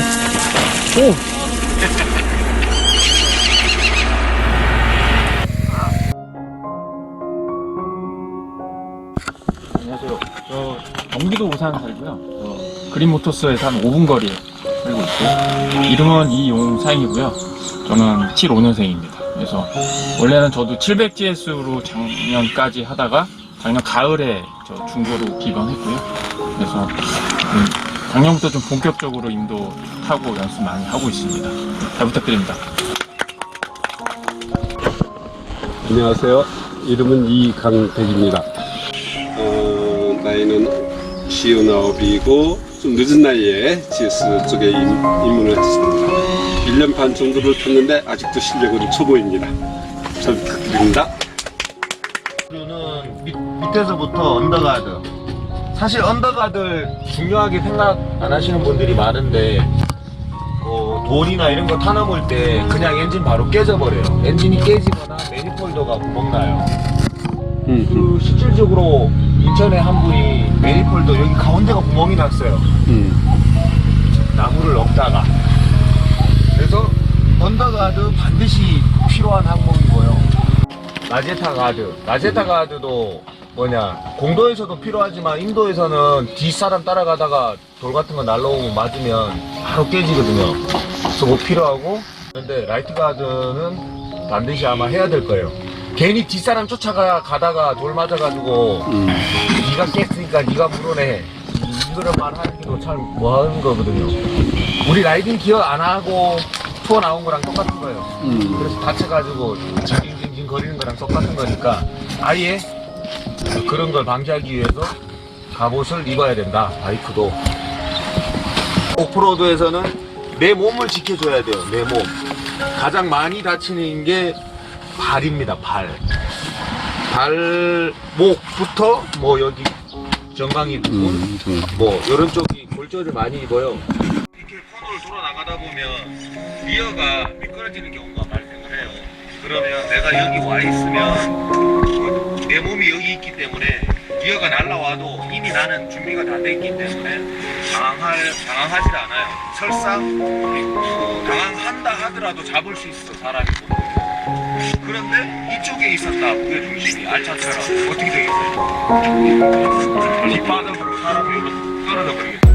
오. 안녕하세요. 저 경기도 우산 살고요. 저 그린모터스에서 한 5분 거리에 살고 있고 이름은 이용상이고요. 저는 75년생입니다. 그래서 원래는 저도 700GS로 작년까지 하다가 작년 가을에 저 중고로 기반했고요. 그래서 음, 작년부터 좀 본격적으로 인도 타고 연습 많이 하고 있습니다. 잘 부탁드립니다. 안녕하세요. 이름은 이강백입니다. 어, 나이는 시우나업이고 좀 늦은 나이에 GS 쪽에 입, 입문을 했습니다. 1년 반 정도를 탔는데 아직도 실력은 초보입니다. 잘 부탁드립니다. 는 밑, 밑에서부터 언더가드. 사실 언더가드 중요하게 생각 안 하시는 분들이 많은데 어, 돌이나 이런 거 타넘을 때 그냥 엔진 바로 깨져버려요. 엔진이 깨지거나 매니폴더가 구멍나요. 음, 음, 그 실질적으로 인천에 한 분이 매니폴더 여기 가운데가 구멍이 났어요. 음. 나무를 넣다가 그래서 언더가드 반드시 필요한 항목이고요 라제타 가드 라제타 가드도 뭐냐 공도에서도 필요하지만 인도에서는 뒷사람 따라가다가 돌 같은 거 날라오면 맞으면 바로 깨지거든요. 그래서 꼭 필요하고. 근데 라이트 가드는 반드시 아마 해야 될 거예요. 괜히 뒷사람 쫓아가 가다가 돌 맞아가지고 음. 네가 깼으니까 네가 물어내. 이거를 말하기도 참 뭐하는 거거든요. 우리 라이딩 기어 안 하고 투어 나온 거랑 똑같은 거예요. 음. 그래서 다쳐가지고 징징징 거리는 거랑 똑같은 거니까 아예 그런 걸 방지하기 위해서 갑옷을 입어야 된다 바이크도 오프로드에서는 내 몸을 지켜줘야 돼요 내 몸 가장 많이 다치는 게 발입니다 발 발목부터 뭐 여기 정강이 부분 음, 음. 뭐 이런 쪽이 골절을 많이 입어요. 이렇게 코너를 돌아 나가다 보면 리어가 미끄러지는 경우가 발생을 해요. 그러면 내가 여기 와 있으면 내 몸이 여기 있기 때문에 리어가 날라와도 이미 나는 준비가 다 돼 있기 때문에 당황할 당황하지 않아요. 설사 어, 당황한다 하더라도 잡을 수 있어 사람이. 그런데 이쪽에 있었다 무게 중심이 알차처럼 어떻게 되겠어요? 뒷바닥으로 사람이 떨어져 버리겠죠.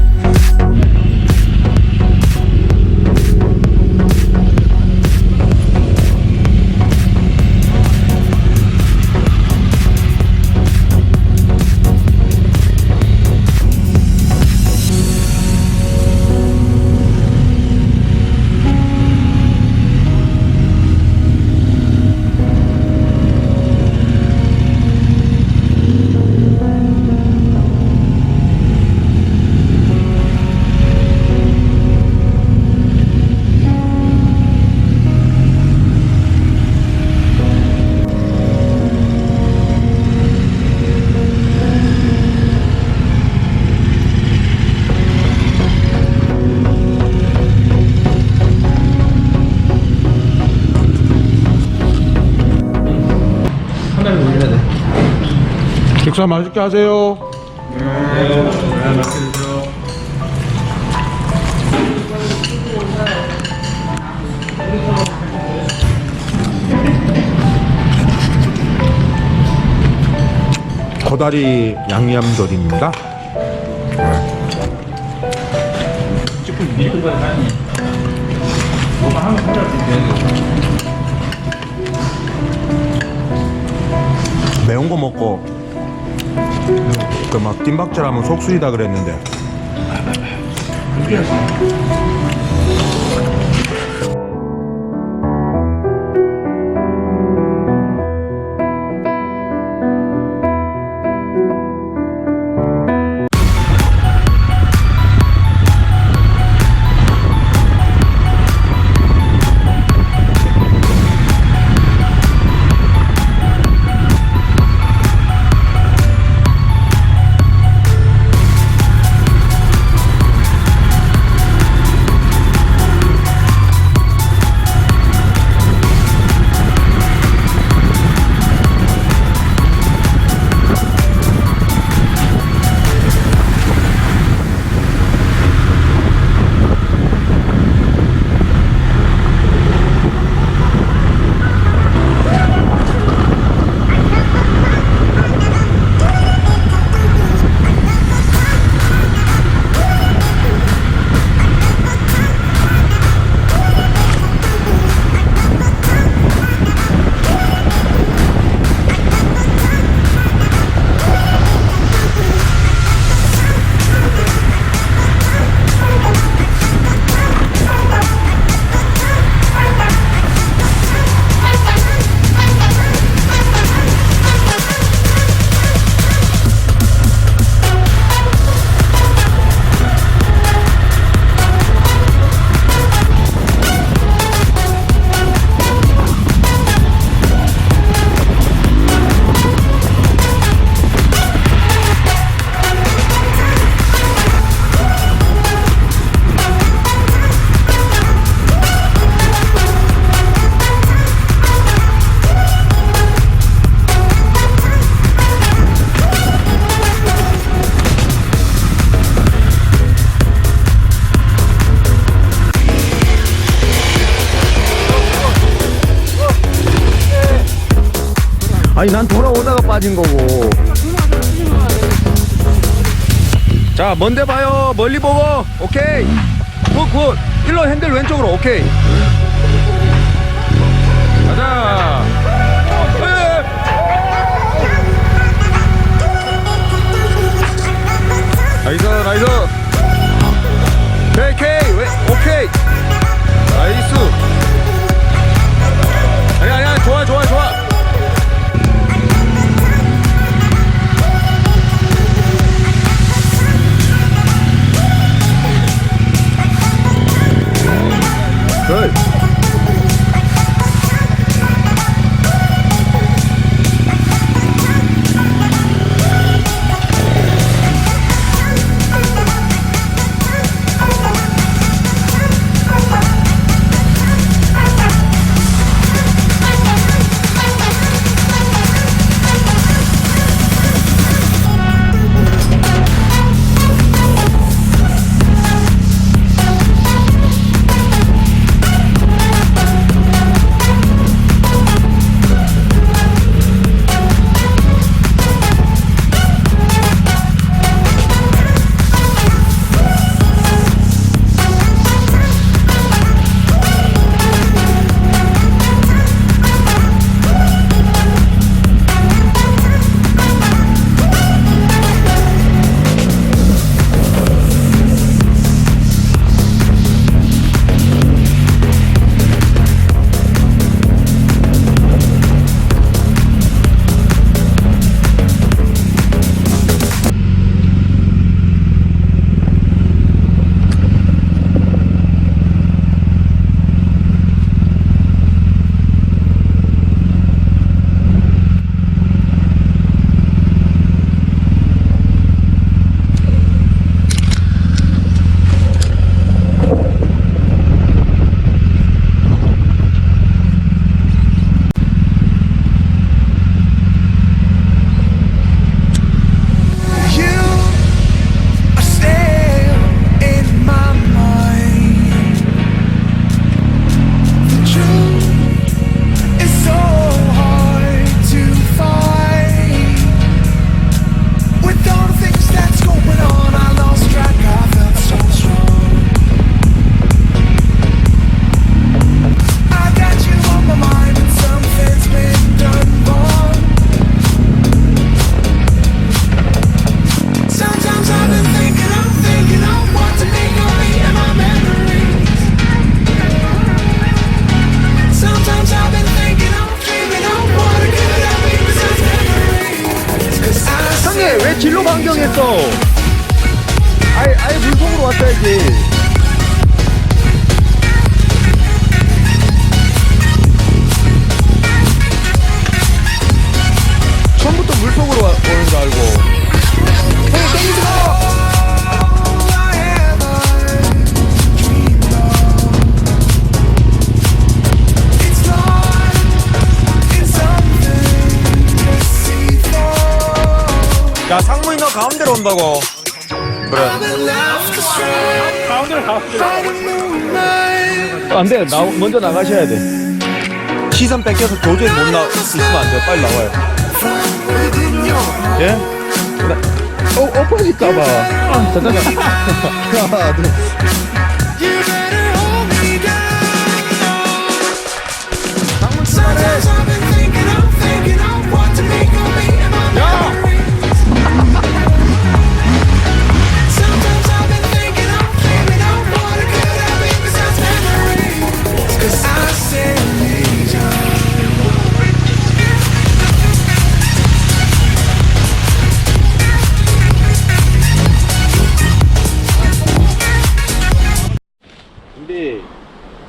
식사 맛있게 하세요. 고다리 양념조림입니다. 매운 거 먹고 그막 김박절하면 속수이다 그랬는데 아니 난 돌아오다가 빠진 거고. 자 먼데 봐요. 멀리 보고. 오케이. 굿굿. 일로 핸들 왼쪽으로. 오케이 왜 진로 변경했어? 아예 아예 물속으로 왔어야지. 처음부터 물속으로 와- 오는 줄 알고 가운데로 온다고 그래 moonlight. 안돼 나 먼저 나가셔야 돼 시선 뺏겨서 도저히 못 나 있으면 안 돼요 빨리 나와요 예? 나, 어, 엎어질까봐 아, 잠깐만 하나 둘 You better hold me down.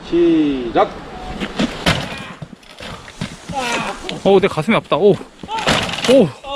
시작. 어, 내 가슴이 아프다. 오. 오.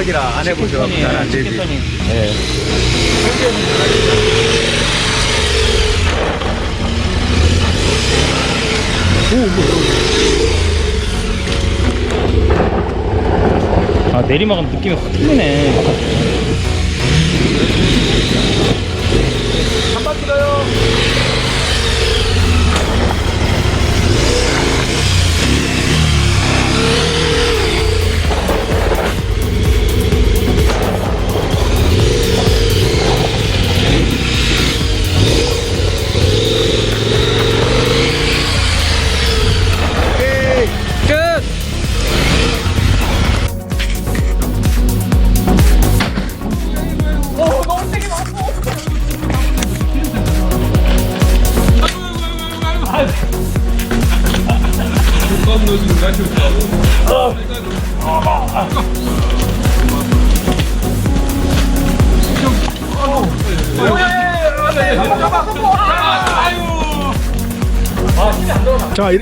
생각이라 안 해보죠. 잘안 되지. 예. 아 내리막은 느낌이 확 틀리네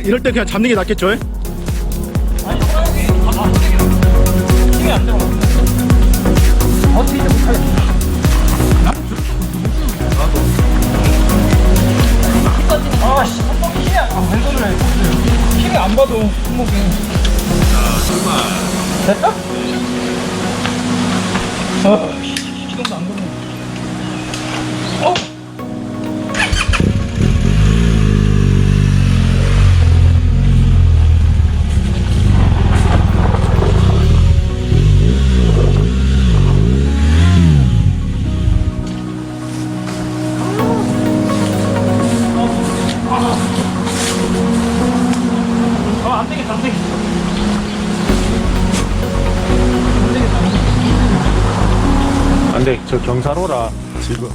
이- 이럴 때 그냥 잡는 게 낫겠죠? 안돼. 저 경사로라. 지금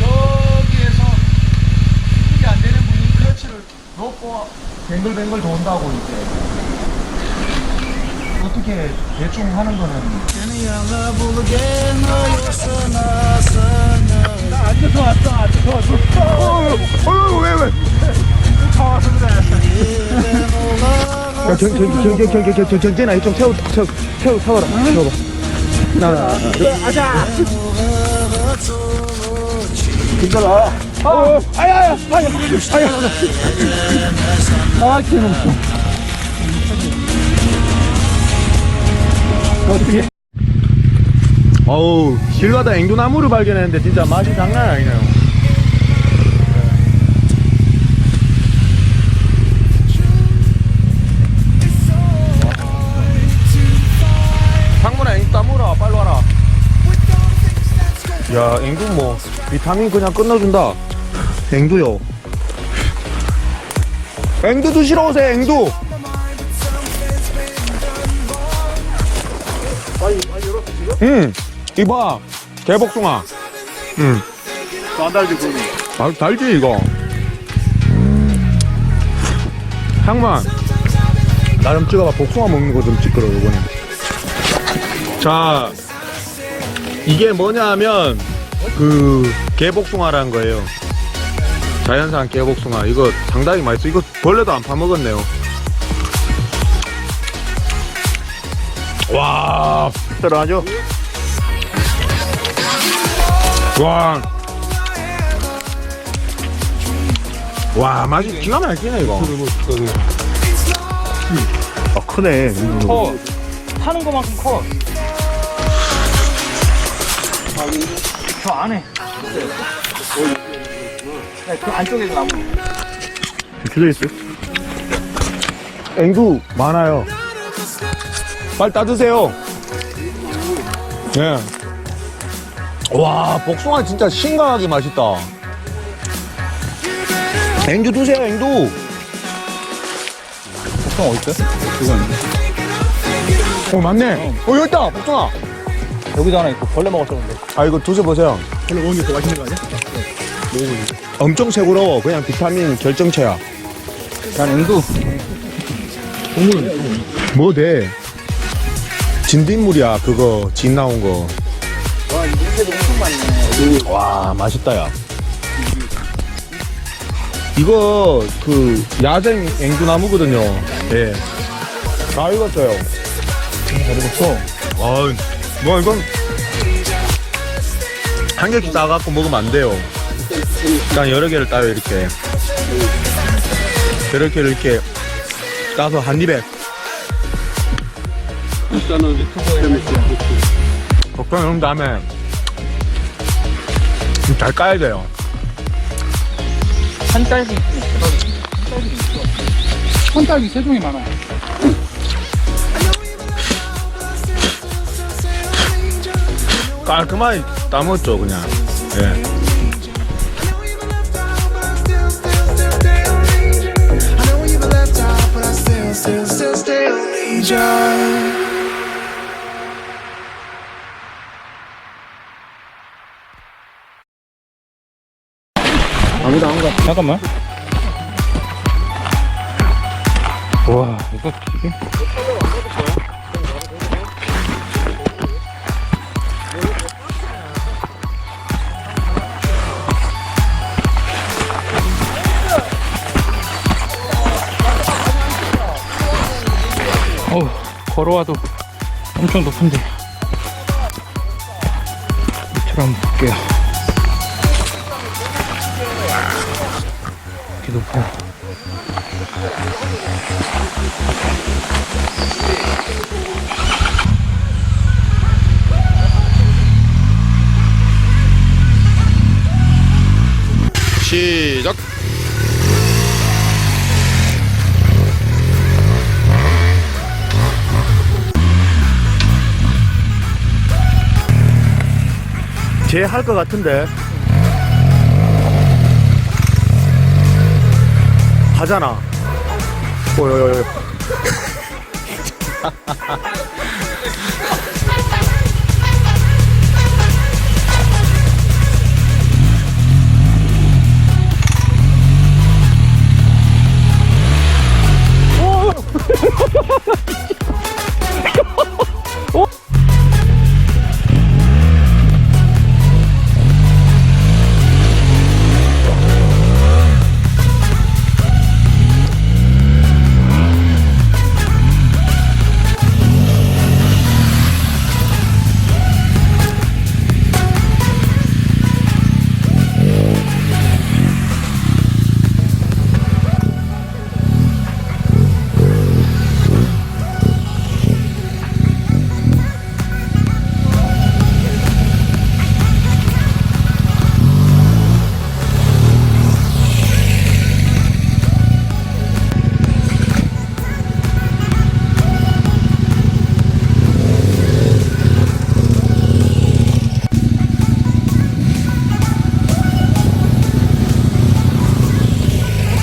여기에서 이게 안 되는 분이 클러치를 놓고 뱅글뱅글 돈다고 이제 어떻게 대충 하는 거는 나 앉아서 왔어 앉아서 왔어 어왜왜 차와서 그래 전전전전전전전아 좀 태우 태우 태우 태워라 태워봐 나나 어, 아야야 아야 아야 아 기놈 어우 길 가다 앵두나무를 발견했는데 진짜 맛이 장난 아니네요. 상문아 앵두 따무라 빨리 와라. 야 앵두 뭐 비타민 그냥 끝내준다. 앵두요 앵두 드시러 오세요 앵두. 응 이봐 개복숭아. 응안 달지 아, 달지 이거. 향만. 나름 찍어봐. 복숭아 먹는 거 좀 찍거라 이번에. 자 이게 뭐냐 하면 그 개복숭아라는 거예요 자연산 개복숭아. 이거 상당히 맛있어. 이거 벌레도 안 파먹었네요. 와. 들어가죠? 와. 와 맛이 기가 막히네 이거. 아 크네. 커. 타는 것만큼 커. 저 안에. 네, 그 안쪽에도 나무. 켜져 있어요? 앵두 많아요 빨리 따드세요 예. 와 복숭아 진짜 신강하게 맛있다 앵두 드세요 앵두 복숭아 어딨어? 이건 어 맞네 어 여기 있다 복숭아 여기도 하나 있고 벌레 먹었었는데 아 이거 드셔보세요 별로 먹는 게더 맛있는 거 아니야? 엄청 새고로워 그냥 비타민 결정체야 난 앵두 뭐 돼 진딧물이야 그거 진 나온 거 와, 맛있다, 야. 이거, 그, 야생 앵두 나무거든요. 예. 다 익었어요. 잘 익었어. 아, 뭐, 이건, 한 개씩 따갖고 먹으면 안 돼요. 일단 여러 개를 따요, 이렇게. 이렇게, 이렇게 따서 한 입에. 적당히 넣은 다음에 잘 까야 돼요. 산딸기 산딸기 세 종이 많아요 깔끔하게 따먹었죠, 그냥. 예. Still need you. 잠깐만 와 이거 이게 걸어와도 엄청 높은데. 밑으로 한번 볼게요. 이렇게 높아요. 시작! 쟤할것 같은데. 하잖아. 오요요요.